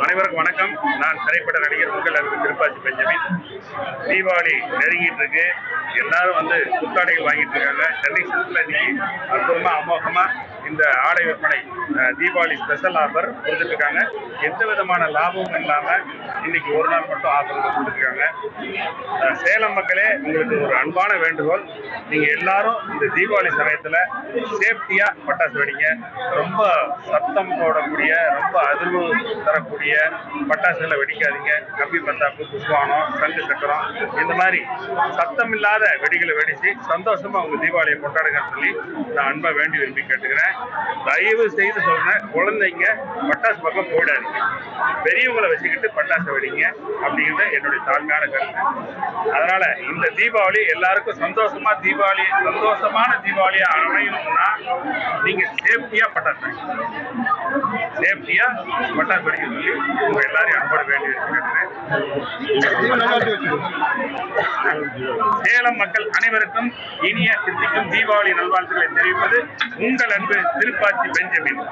அனைவருக்கும் வணக்கம். நான் திரைப்பட நடிகர் உங்கள் அன்பு திருப்பாச்சி பெஞ்சமின். தீபாவளி நெருங்கிட்டு இருக்கு. எல்லாரும் வந்து புத்தாடைகள் வாங்கிட்டு இருக்காங்க. சென்னை சில்க்ல இன்னைக்கு அற்புதமா அமோகமா இந்த ஆடை விற்பனை தீபாவளி ஸ்பெஷல் ஆஃபர் கொடுத்துட்ருக்காங்க. எந்த விதமான லாபமும் இல்லாமல் இன்னைக்கு ஒரு நாள் மட்டும் ஆஃபர் கொடுத்துருக்காங்க சேலம் மக்களே உங்களுக்கு ஒரு அன்பான வேண்டுகோள். நீங்கள் எல்லாரும் இந்த தீபாவளி சமயத்தில் சேஃப்டியாக பட்டாசு வெடிங்க. ரொம்ப சத்தம் போடக்கூடிய ரொம்ப அதிர்வு தரக்கூடிய பட்டாசுகளை வெடிக்காதீங்க. கம்பி பந்தாப்பு புஷ்வானம் சங்கு சக்கரம் இந்த மாதிரி சத்தம் இல்லாத வெடிகளை வெடித்து சந்தோஷமாக அவங்க தீபாவளியை கொண்டாடுங்கன்னு சொல்லி நான் அன்பை வேண்டி விரும்பி கேட்டுக்கிறேன். தயவு செய்து சொன்ன குழந்தைங்க பட்டாசு பக்கம் போயிடாதீங்க பெரியவங்களை வச்சுக்கிட்டு பட்டாசு வெடிங்க அப்படிங்கிறத என்னுடைய தாழ்மையான கருத்து. அதனால இந்த தீபாவளி எல்லாருக்கும் சந்தோஷமா தீபாவளி சந்தோஷமான தீபாவளியா அமையணும்னா நீங்க சேஃப்டியா பட்டாசு சேஃப்டியாக சேஃப்டியா பட்டாசு வெடிக்க சொல்லி உங்க எல்லாரையும் அனுப்ப வேண்டி சேலம் மக்கள் அனைவருக்கும் இனிய சித்திக்கும் தீபாவளி நல்வாழ்த்துக்களை தெரிவிப்பது உங்கள் அன்பு திருப்பாச்சி பெஞ்சமின்.